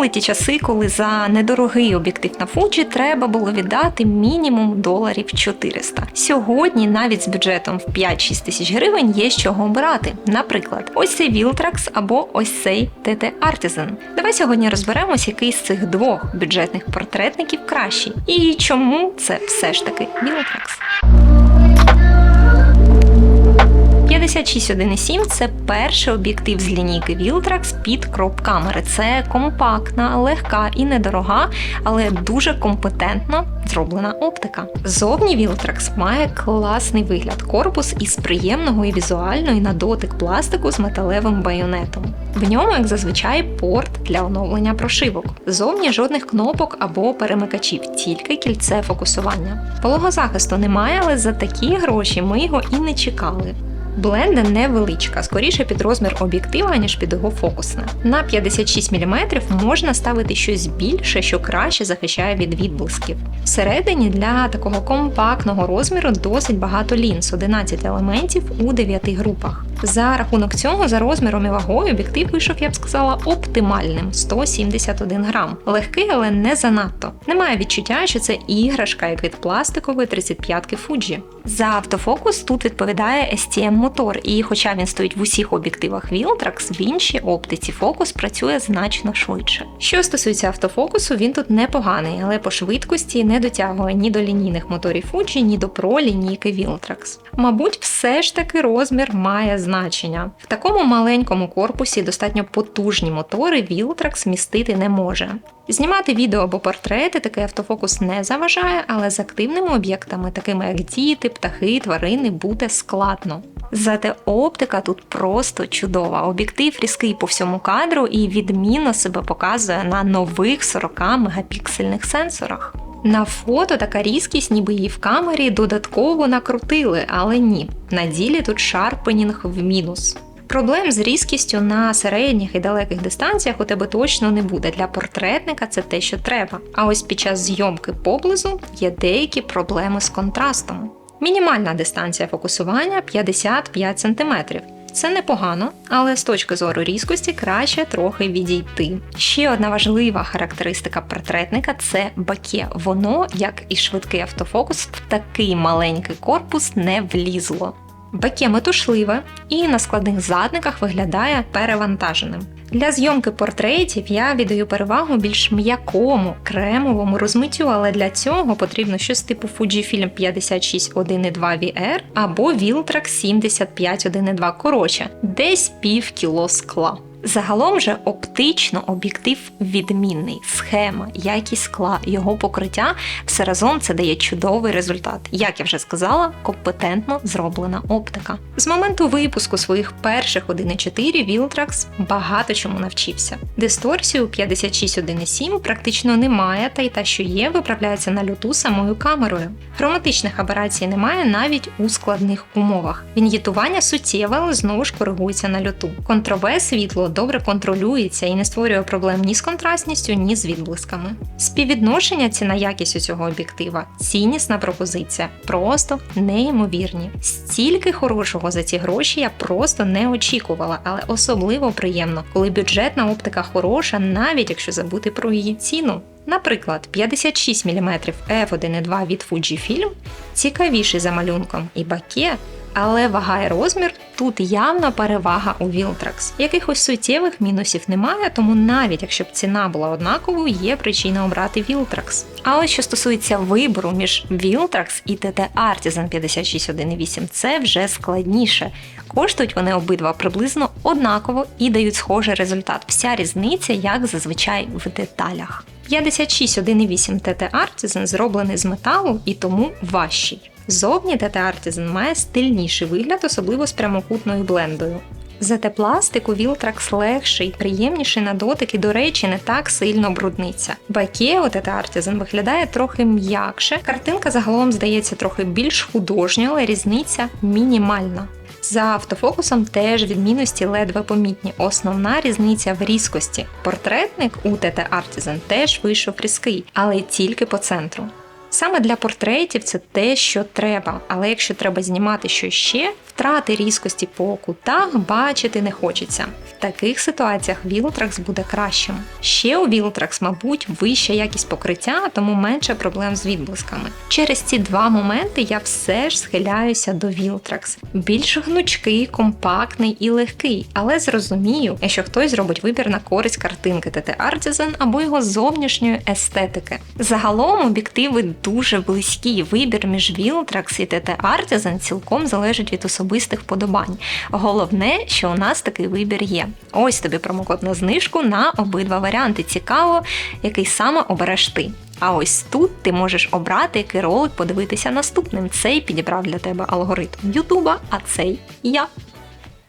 Минули ті часи, коли за недорогий об'єктив на Fuji треба було віддати мінімум доларів 400. Сьогодні навіть з бюджетом в 5-6 тисяч гривень є з чого обирати. Наприклад, ось цей Viltrax або ось цей TT Artisan. Давай сьогодні розберемось, який з цих двох бюджетних портретників кращий і чому це все ж таки Viltrax. 56.1.7 – це перший об'єктив з лінійки Viltrax під кроп камери. Це компактна, легка і недорога, але дуже компетентно зроблена оптика. Зовні Viltrax має класний вигляд, корпус із приємного і візуально і на дотик пластику з металевим байонетом. В ньому, як зазвичай, порт для оновлення прошивок. Зовні жодних кнопок або перемикачів, тільки кільце фокусування. Вологозахисту немає, але за такі гроші ми його і не чекали. Бленда невеличка, скоріше під розмір об'єктива, ніж під його фокусне. На 56 мм можна ставити щось більше, що краще захищає від відблисків. Всередині для такого компактного розміру досить багато лінз, 11 елементів у 9 групах. За рахунок цього, за розміром і вагою, об'єктив вийшов, я б сказала, оптимальним 171 грам. Легкий, але не занадто. Немає відчуття, що це іграшка, як від пластикової 35-ки Fuji. За автофокус тут відповідає STM мотор, і хоча він стоїть в усіх об'єктивах Viltrax, в іншій оптиці фокус працює значно швидше. Що стосується автофокусу, він тут непоганий, але по швидкості не дотягує ні до лінійних моторів Fuji, ні до Pro лінійки Viltrax. Мабуть, все ж таки розмір має значення. В такому маленькому корпусі достатньо потужні мотори Viltrax містити не може. Знімати відео або портрети такий автофокус не заважає, але з активними об'єктами, такими як діти, птахи, тварини, буде складно. Зате оптика тут просто чудова. Об'єктив різкий по всьому кадру і відмінно себе показує на нових 40 мегапіксельних сенсорах. На фото така різкість, ніби її в камері додатково накрутили, але ні. На ділі тут шарпенінг в мінус. Проблем з різкістю на середніх і далеких дистанціях у тебе точно не буде. Для портретника це те, що треба. А ось під час зйомки поблизу є деякі проблеми з контрастом. Мінімальна дистанція фокусування 55 см. Це непогано, але з точки зору різкості краще трохи відійти. Ще одна важлива характеристика портретника це баке. Воно, як і швидкий автофокус, в такий маленький корпус не влізло. Баке метушливе і на складних задниках виглядає перевантаженим. Для зйомки портретів я віддаю перевагу більш м'якому, кремовому розмиттю, але для цього потрібно щось типу Fujifilm 56.1.2 VR або Viltrax 75.1.2 коротше, десь пів кіло скла. Загалом же оптично об'єктив відмінний, схема, якість скла, його покриття все разом це дає чудовий результат. Як я вже сказала, компетентно зроблена оптика. З моменту випуску своїх перших 1.4 Viltrax багато чому навчився. Дисторсію 56.1.7 практично немає, та й та, що є, виправляється на люту самою камерою. Хроматичних аберацій немає навіть у складних умовах. Він'єтування суттєве, але знову ж коригується на люту. Контрове світло добре контролюється і не створює проблем ні з контрастністю, ні з відблисками. Співвідношення ціна якість у цього об'єктива, ціннісна пропозиція, просто неймовірні. Стільки хорошого за ці гроші я просто не очікувала, але особливо приємно, коли бюджетна оптика хороша, навіть якщо забути про її ціну. Наприклад, 56 мм f1.2 від Fujifilm цікавіший за малюнком і баке, але вага і розмір тут явна перевага у Viltrax. Якихось суттєвих мінусів немає, тому навіть якщо б ціна була однаковою, є причина обрати Viltrax. А ось що стосується вибору між Viltrax і TT Artisan 56.1.8, це вже складніше. Коштують вони обидва приблизно однаково і дають схожий результат. Вся різниця, як зазвичай, в деталях. 56.1.8 TT Artisan зроблений з металу і тому важчий. Зовні TT Artisan має стильніший вигляд, особливо з прямокутною блендою. Зате пластик у Viltrax легший, приємніший на дотик і, до речі, не так сильно брудниться. Баке у Artisan виглядає трохи м'якше. Картинка загалом здається трохи більш художньою, але різниця мінімальна. За автофокусом теж відмінності ледве помітні. Основна різниця в різкості. Портретник у TT Artisan теж вийшов різкий, але тільки по центру. Саме для портретів це те, що треба, але якщо треба знімати щось ще, втрати різкості по кутах бачити не хочеться. В таких ситуаціях Вілтракс буде кращим. Ще у Вілтракс, мабуть, вища якість покриття, тому менше проблем з відблисками. Через ці два моменти я все ж схиляюся до Вілтракс. Більш гнучкий, компактний і легкий, але зрозумію, якщо хтось зробить вибір на користь картинки TT Artisan або його зовнішньої естетики. Загалом об'єктиви дуже близькі. Вибір між Viltrax і TT Artisan цілком залежить від особистих вподобань. Головне, що у нас такий вибір є. Ось тобі промокод на знижку на обидва варіанти. Цікаво, який саме обереш ти. А ось тут ти можеш обрати, який ролик подивитися наступним. Цей підібрав для тебе алгоритм Ютуба, а цей я.